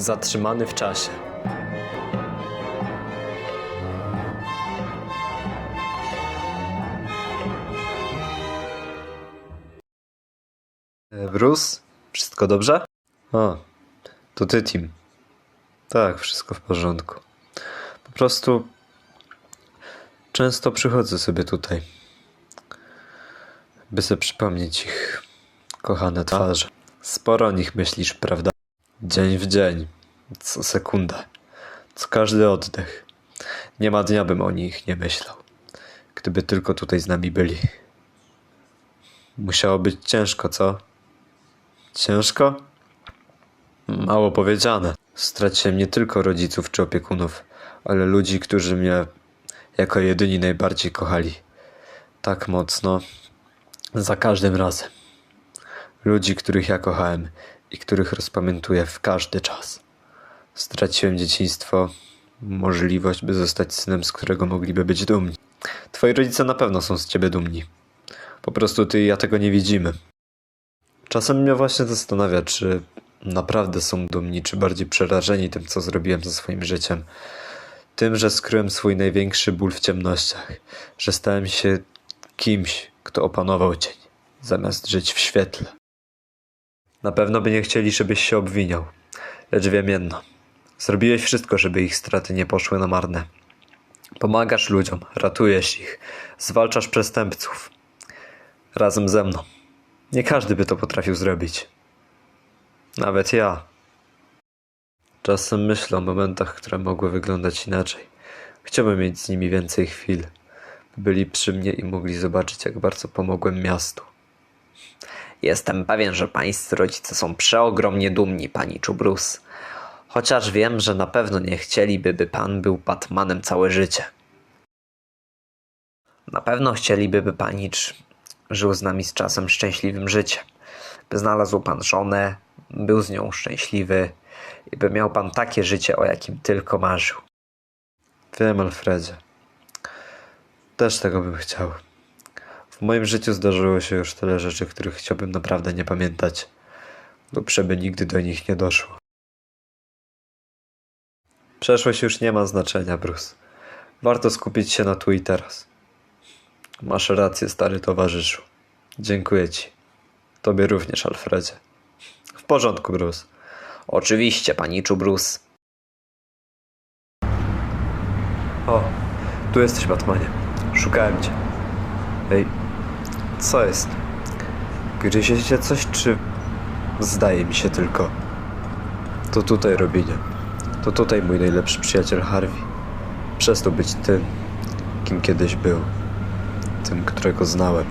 Zatrzymany w czasie. Bruce? Wszystko dobrze? O, to ty, Tim. Tak, wszystko w porządku. Po prostu często przychodzę sobie tutaj, by sobie przypomnieć ich kochane twarze. Sporo o nich myślisz, prawda? Dzień w dzień, co sekundę, co każdy oddech. Nie ma dnia, bym o nich nie myślał. Gdyby tylko tutaj z nami byli. Musiało być ciężko, co? Ciężko? Mało powiedziane. Straciłem nie tylko rodziców czy opiekunów, ale ludzi, którzy mnie jako jedyni najbardziej kochali. Tak mocno, za każdym razem. Ludzi, których ja kochałem i których rozpamiętuję w każdy czas. Straciłem dzieciństwo, możliwość, by zostać synem, z którego mogliby być dumni. Twoi rodzice na pewno są z ciebie dumni. Po prostu ty i ja tego nie widzimy. Czasem mnie właśnie zastanawia, czy naprawdę są dumni, czy bardziej przerażeni tym, co zrobiłem ze swoim życiem. Tym, że skryłem swój największy ból w ciemnościach, że stałem się kimś, kto opanował cień, zamiast żyć w świetle. Na pewno by nie chcieli, żebyś się obwiniał, lecz wiem jedno. Zrobiłeś wszystko, żeby ich straty nie poszły na marne. Pomagasz ludziom, ratujesz ich, zwalczasz przestępców. Razem ze mną. Nie każdy by to potrafił zrobić. Nawet ja. Czasem myślę o momentach, które mogły wyglądać inaczej. Chciałbym mieć z nimi więcej chwil. by Byli przy mnie i mogli zobaczyć, jak bardzo pomogłem miastu. Jestem pewien, że pańscy rodzice są przeogromnie dumni, pani Bruce. Chociaż wiem, że na pewno nie chcieliby, by pan był Batmanem całe życie. Na pewno chcieliby, by panicz żył z nami z czasem szczęśliwym życiem. By znalazł pan żonę, był z nią szczęśliwy i by miał pan takie życie, o jakim tylko marzył. Wiem, Alfredzie. Też tego bym chciał. W moim życiu zdarzyło się już tyle rzeczy, których chciałbym naprawdę nie pamiętać, lub żeby nigdy do nich nie doszło. Przeszłość już nie ma znaczenia, Bruce. Warto skupić się na tu i teraz. Masz rację, stary towarzyszu. Dziękuję ci. Tobie również, Alfredzie. W porządku, Bruce. Oczywiście, pani Bruce. O, tu jesteś, Batmanie. Szukałem cię. Ej, co jest? Gryzie cię coś, czy zdaje mi się tylko? To tutaj, Robinie. To tutaj mój najlepszy przyjaciel Harvey. Przestał być tym, kim kiedyś był. Tym, którego znałem.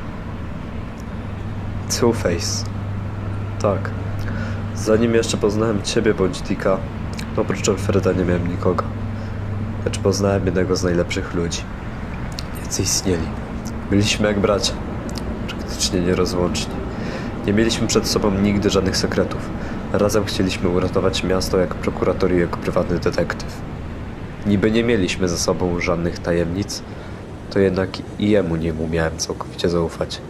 Two-Face. Tak. Zanim jeszcze poznałem ciebie bądź Dicka, oprócz Alfreda nie miałem nikogo. Lecz poznałem jednego z najlepszych ludzi. Jacy istnieli. Byliśmy jak bracia. Praktycznie nierozłączni. Nie mieliśmy przed sobą nigdy żadnych sekretów. Razem chcieliśmy uratować miasto jak prokurator i jako prywatny detektyw. Niby nie mieliśmy ze sobą żadnych tajemnic, to jednak i jemu nie umiałem całkowicie zaufać.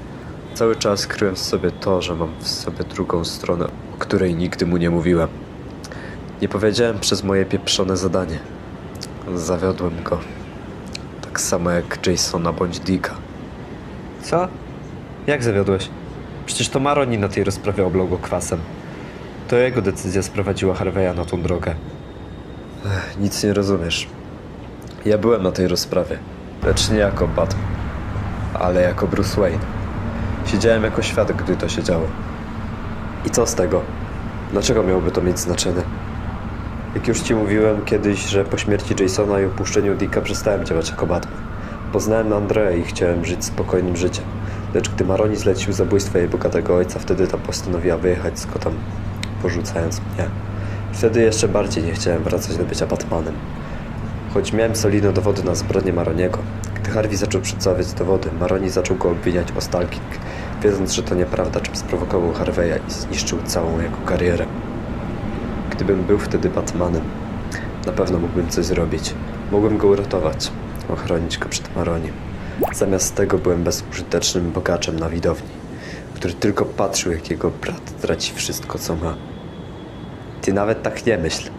Cały czas kryłem w sobie to, że mam w sobie drugą stronę, o której nigdy mu nie mówiłem. Nie powiedziałem przez moje pieprzone zadanie. Zawiodłem go. Tak samo jak Jasona bądź Dicka. Co? Jak zawiodłeś? Przecież to Maroni na tej rozprawie oblał go kwasem. To jego decyzja sprowadziła Harveya na tą drogę. Ech, nic nie rozumiesz. Ja byłem na tej rozprawie. Lecz nie jako Batman, ale jako Bruce Wayne. Siedziałem jako świadek, gdy to się działo. I co z tego? Dlaczego miałoby to mieć znaczenie? Jak już ci mówiłem kiedyś, że po śmierci Jasona i opuszczeniu Dicka przestałem działać jako Batman. Poznałem Andrea i chciałem żyć spokojnym życiem. Lecz gdy Maroni zlecił zabójstwo jej bogatego ojca, wtedy ta postanowiła wyjechać z kotem, porzucając mnie. Wtedy jeszcze bardziej nie chciałem wracać do bycia Batmanem. Choć miałem solidne dowody na zbrodnię Maroniego. Gdy Harvey zaczął przedstawiać dowody, Maroni zaczął go obwiniać o stalking, wiedząc, że to nieprawda, czym sprowokował Harveya i zniszczył całą jego karierę. Gdybym był wtedy Batmanem, na pewno mógłbym coś zrobić. Mogłem go uratować, ochronić go przed Maroniem. Zamiast tego byłem bezużytecznym bogaczem na widowni, który tylko patrzył, jak jego brat traci wszystko, co ma. Ty nawet tak nie myśl.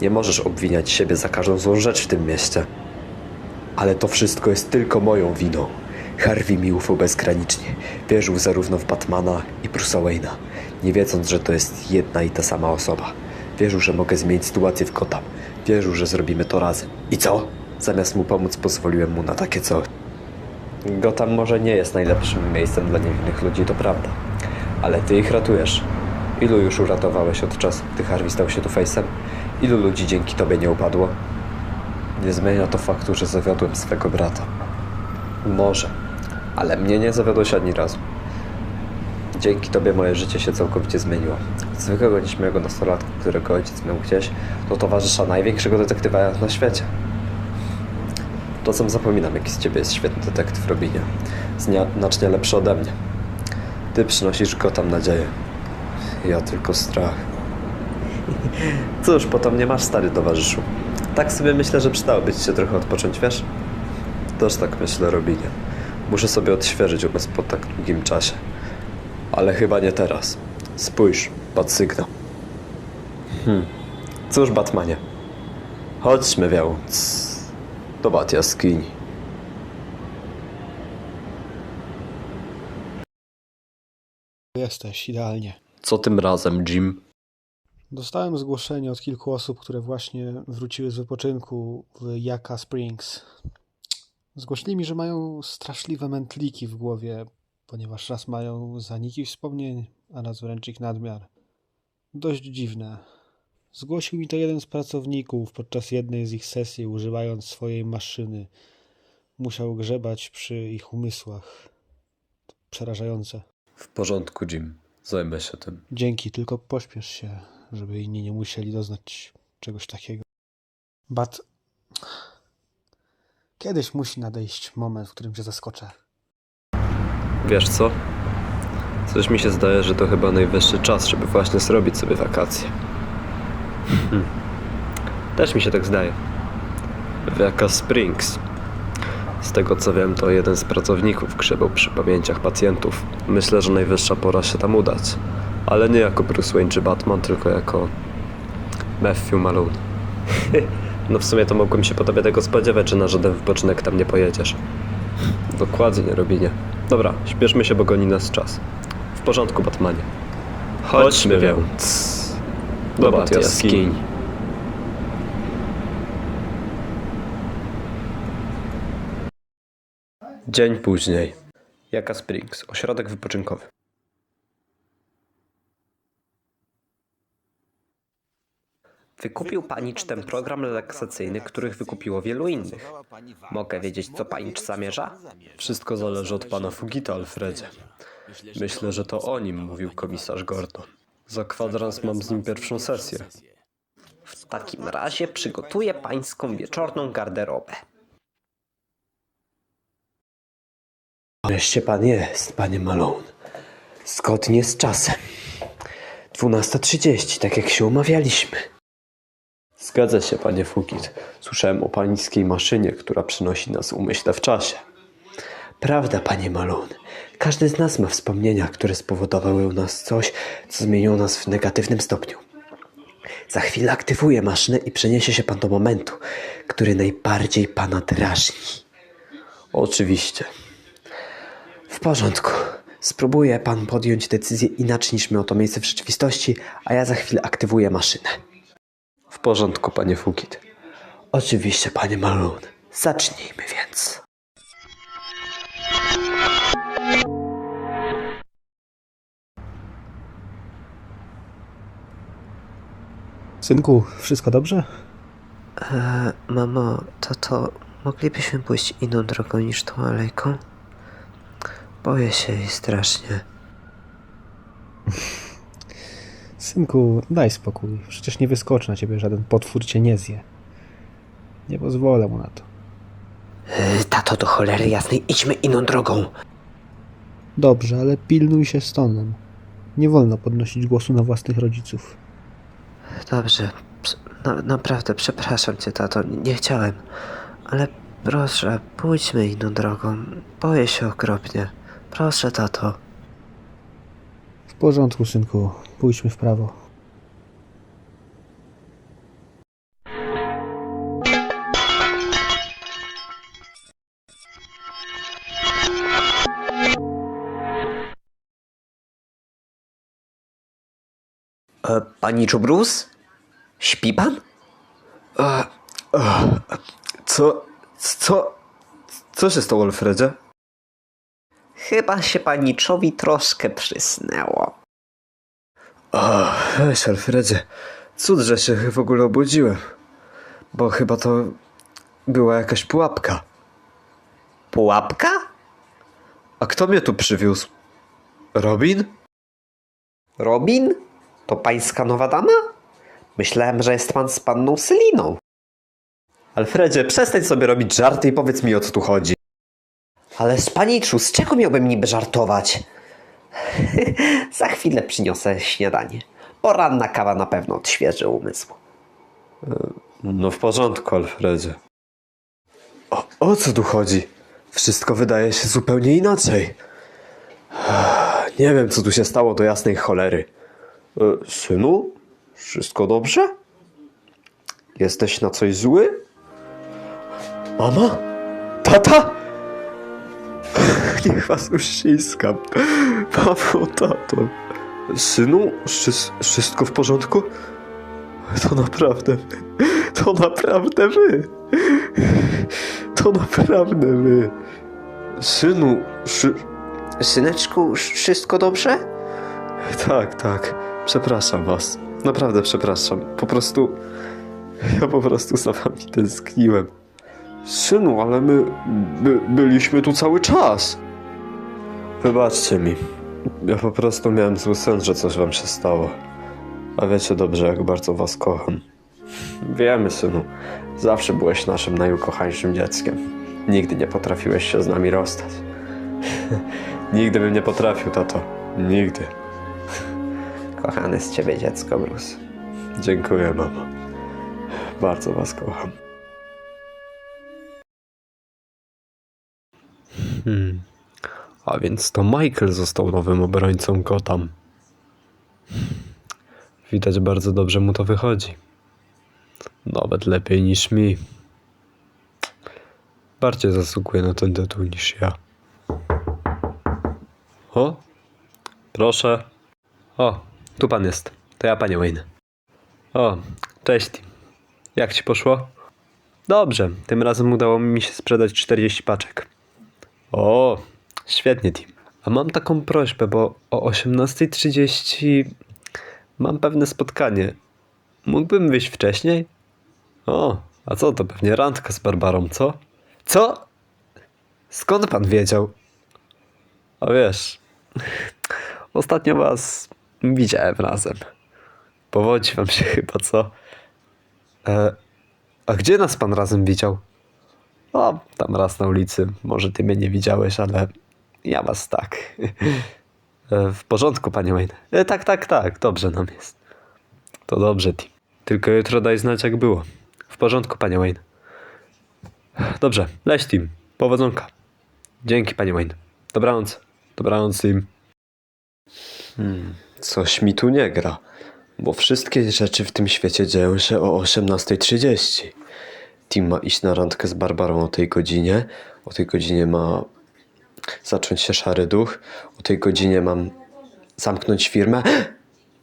Nie możesz obwiniać siebie za każdą złą rzecz w tym mieście. Ale to wszystko jest tylko moją winą. Harvey mi ufał bezgranicznie. Wierzył zarówno w Batmana i Bruce'a Wayne'a, nie wiedząc, że to jest jedna i ta sama osoba. Wierzył, że mogę zmienić sytuację w Gotham. Wierzył, że zrobimy to razem. I co? Zamiast mu pomóc, pozwoliłem mu na takie coś. Gotham może nie jest najlepszym miejscem dla niewinnych ludzi, to prawda. Ale ty ich ratujesz. Ilu już uratowałeś od czasu, gdy Harvey stał się tu face'em? Ilu ludzi dzięki tobie nie upadło? Nie zmienia to faktu, że zawiodłem swego brata. Może, ale mnie nie zawiodłeś ani razu. Dzięki tobie moje życie się całkowicie zmieniło. Zwykłego nieśmiałego nastolatka, którego ojciec miał gdzieś, do towarzysza największego detektywa na świecie. Czasem zapominam, jaki z ciebie jest świetny detektyw Robinie. Znacznie lepszy ode mnie. Ty przynosisz go tam nadzieję. Ja tylko strach. Cóż, potem nie masz, stary towarzyszu. Tak sobie myślę, że przydałoby ci się trochę odpocząć, wiesz? Też tak myślę, Robinie. Muszę sobie odświeżyć umysł po tak długim czasie. Ale chyba nie teraz. Spójrz, pod sygnał. Hmm. Cóż, Batmanie. Chodźmy więc do bat jaskini. Jesteś, idealnie. Co tym razem, Jim? Dostałem zgłoszenie od kilku osób, które właśnie wróciły z wypoczynku w Yaka Springs. Zgłosili mi, że mają straszliwe mętliki w głowie, ponieważ raz mają zaniki wspomnień, a raz wręcz ich nadmiar. Dość dziwne. Zgłosił mi to jeden z pracowników podczas jednej z ich sesji, używając swojej maszyny. Musiał grzebać przy ich umysłach. To przerażające. W porządku, Jim. Zajmę się tym. Dzięki, tylko pośpiesz się, żeby inni nie musieli doznać czegoś takiego. Bat. Kiedyś musi nadejść moment, w którym cię zaskoczę. Wiesz co? Coś mi się zdaje, że to chyba najwyższy czas, żeby właśnie zrobić sobie wakacje. Hmm. Też mi się tak zdaje. Wiaka Springs. Z tego co wiem, to jeden z pracowników grzebał przy pamięciach pacjentów. Myślę, że najwyższa pora się tam udać. Ale nie jako Bruce Wayne czy Batman, tylko jako Matthew Malone. no w sumie to mogłem się po tobie tego spodziewać, że na żaden wypoczynek tam nie pojedziesz. Dokładnie, Robinie. Dobra, śpieszmy się, bo goni nas czas. W porządku, Batmanie. Chodźmy więc do Bat jaskini. Dzień później. Jaka Springs, ośrodek wypoczynkowy. Wykupił panicz ten program relaksacyjny, których wykupiło wielu innych. Mogę wiedzieć, co panicz zamierza? Wszystko zależy od pana Fugita, Alfredzie. Myślę, że to o nim mówił komisarz Gordon. Za kwadrans mam z nim pierwszą sesję. W takim razie przygotuję pańską wieczorną garderobę. Wreszcie pan jest, panie Malone. Zgodnie z czasem. 12.30, tak jak się umawialiśmy. Zgadza się, panie Fugit. Słyszałem o pańskiej maszynie, która przynosi nas umyśle w czasie. Prawda, panie Malone. Każdy z nas ma wspomnienia, które spowodowały u nas coś, co zmieniło nas w negatywnym stopniu. Za chwilę aktywuję maszynę i przeniesie się pan do momentu, który najbardziej pana drażni. Oczywiście. W porządku. Spróbuje pan podjąć decyzję inaczej niż miało to miejsce w rzeczywistości, a ja za chwilę aktywuję maszynę. W porządku, panie Fugit. Oczywiście, panie Malone. Zacznijmy więc. Synku, wszystko dobrze? E, mamo, tato, moglibyśmy pójść inną drogą niż tą alejką? Boję się jej strasznie. Synku, daj spokój. Przecież nie wyskoczy na ciebie żaden potwór cię nie zje. Nie pozwolę mu na to. E, tato, do cholery jasnej, idźmy inną drogą. Dobrze, ale pilnuj się z tonem. Nie wolno podnosić głosu na własnych rodziców. Dobrze, na, naprawdę przepraszam cię, tato, nie chciałem. Ale proszę, pójdźmy inną drogą. Boję się okropnie. Proszę, tato. W porządku, synku. Pójdźmy w prawo. E, paniczu Bruce? Śpi pan? Co? Co? Co się stało, Alfredzie? Chyba się paniczowi troszkę przysnęło. O, weź, Alfredzie. Cud, że się w ogóle obudziłem. Bo chyba to była jakaś pułapka. Pułapka? A kto mnie tu przywiózł? Robin? Robin? To pańska nowa dama? Myślałem, że jest pan z panną Seliną. Alfredzie, przestań sobie robić żarty i powiedz mi o co tu chodzi. Ale z paniczu, z czego miałbym niby żartować? Za chwilę przyniosę śniadanie. Poranna kawa na pewno odświeży umysł. No w porządku, Alfredzie. O, o co tu chodzi? Wszystko wydaje się zupełnie inaczej. Nie wiem, co tu się stało do jasnej cholery. E, synu? Wszystko dobrze? Jesteś na coś zły? Mama? Tata? Niech was uściskam. Mamo, tato. Synu, wszy- wszystko w porządku? To naprawdę wy. To naprawdę wy. To naprawdę wy. Synu, szy... Syneczku, wszystko dobrze? tak, tak. Przepraszam was. Naprawdę przepraszam. Po prostu. Ja po prostu za wami tęskniłem. Synu, ale my by, byliśmy tu cały czas. Wybaczcie mi. Ja po prostu miałem zły sen, że coś wam się stało. A wiecie dobrze, jak bardzo was kocham. Wiemy, synu. Zawsze byłeś naszym najukochańszym dzieckiem. Nigdy nie potrafiłeś się z nami rozstać. Nigdy bym nie potrafił, tato. Nigdy. Kochane z ciebie dziecko, Bruce. Dziękuję, mamo. Bardzo was kocham. Hmm. A więc to Michael został nowym obrońcą Gotham. Widać bardzo dobrze mu to wychodzi. Nawet lepiej niż mi. Bardziej zasługuje na ten tytuł niż ja. O, proszę. O, tu pan jest. To ja, panie Wayne. O, cześć. Jak ci poszło? Dobrze, tym razem udało mi się sprzedać 40 paczek. O, świetnie, Tim. A mam taką prośbę, bo o 18.30 mam pewne spotkanie. Mógłbym wyjść wcześniej? O, a co to pewnie randka z Barbarą, co? Co? Skąd pan wiedział? A wiesz, ostatnio was widziałem razem. Powodzi wam się chyba, co? E, a gdzie nas pan razem widział? O, tam raz na ulicy. Może ty mnie nie widziałeś, ale ja was tak. E, w porządku, panie Wayne. E, tak, tak, tak. Dobrze nam jest. To dobrze, Tim. Tylko jutro daj znać, jak było. W porządku, panie Wayne. Dobrze, leś, Tim. Powodzonka. Dzięki, panie Wayne. Dobranoc. Dobranoc, Tim. Hmm, coś mi tu nie gra, bo wszystkie rzeczy w tym świecie dzieją się o 18.30. Tim ma iść na randkę z Barbarą o tej godzinie. O tej godzinie ma zacząć się szary duch. O tej godzinie mam zamknąć firmę.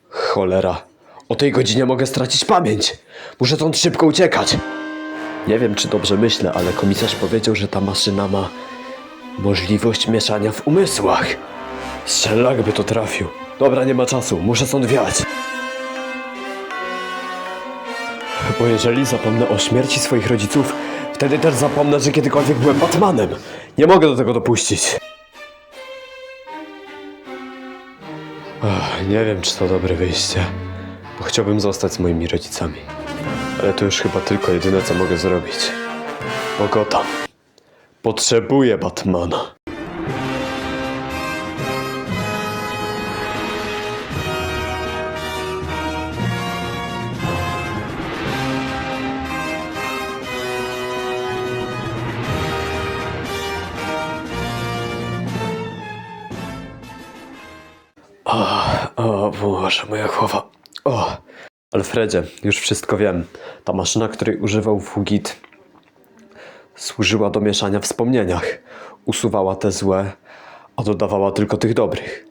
Cholera. O tej godzinie mogę stracić pamięć. Muszę stąd szybko uciekać. Nie wiem, czy dobrze myślę, ale komisarz powiedział, że ta maszyna ma możliwość mieszania w umysłach. Strzelak by to trafił. Dobra, nie ma czasu, muszę stąd wiać. Bo jeżeli zapomnę o śmierci swoich rodziców, wtedy też zapomnę, że kiedykolwiek byłem Batmanem. Nie mogę do tego dopuścić. Ach, nie wiem, czy to dobre wyjście, bo chciałbym zostać z moimi rodzicami. Ale to już chyba tylko jedyne, co mogę zrobić. Bo Gotham potrzebuje Batmana. Boże, moja głowa. O. Alfredzie, już wszystko wiem. Ta maszyna, której używał Fugit, służyła do mieszania w wspomnieniach. Usuwała te złe, a dodawała tylko tych dobrych.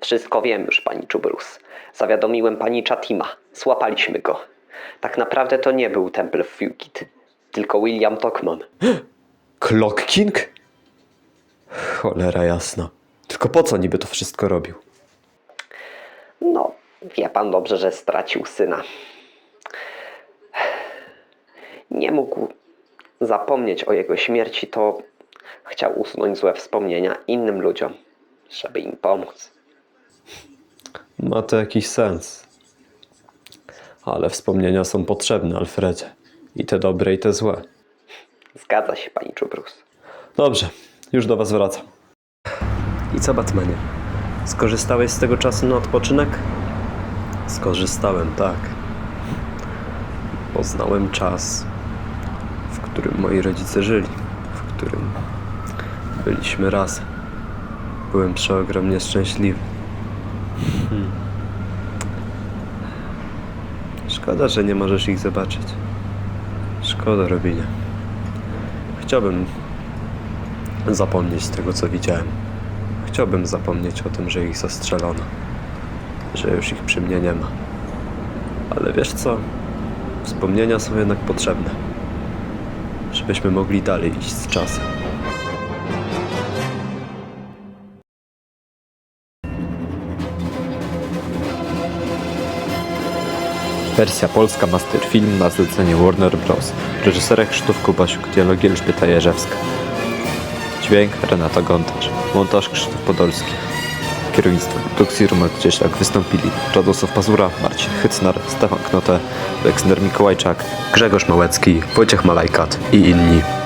Wszystko wiem już, paniczu Bruce. Zawiadomiłem pani Chatima. Złapaliśmy go. Tak naprawdę to nie był Temple Fugit, tylko William Tockman. Clock King? Cholera jasna. Tylko po co niby to wszystko robił? Wie pan dobrze, że stracił syna. Nie mógł zapomnieć o jego śmierci, to chciał usunąć złe wspomnienia innym ludziom, żeby im pomóc. Ma to jakiś sens. Ale wspomnienia są potrzebne, Alfredzie. I te dobre, i te złe. Zgadza się, pani Bruce. Dobrze, już do was wracam. I co, Batmanie? Skorzystałeś z tego czasu na odpoczynek? Skorzystałem, tak. Poznałem czas, w którym moi rodzice żyli, w którym byliśmy razem. Byłem przeogromnie szczęśliwy. Hmm. Szkoda, że nie możesz ich zobaczyć. Szkoda, Robinie. Chciałbym zapomnieć tego, co widziałem. Chciałbym zapomnieć o tym, że ich zastrzelono, że już ich przy mnie nie ma. Ale wiesz co? Wspomnienia są jednak potrzebne, żebyśmy mogli dalej iść z czasem. Wersja polska Master Film na zlecenie Warner Bros. Reżyserek Krzysztof Kubasiuk, dialogi Elżbieta Jerzewska. Dźwięk Renata Gontarz. Montaż Krzysztof Podolski. Kierownictwo produkcji Romek Cieślak wystąpili Radosław Pazura, Marcin Hycnar, Stefan Knote, Aleksander Mikołajczak, Grzegorz Małecki, Wojciech Malajkat i inni.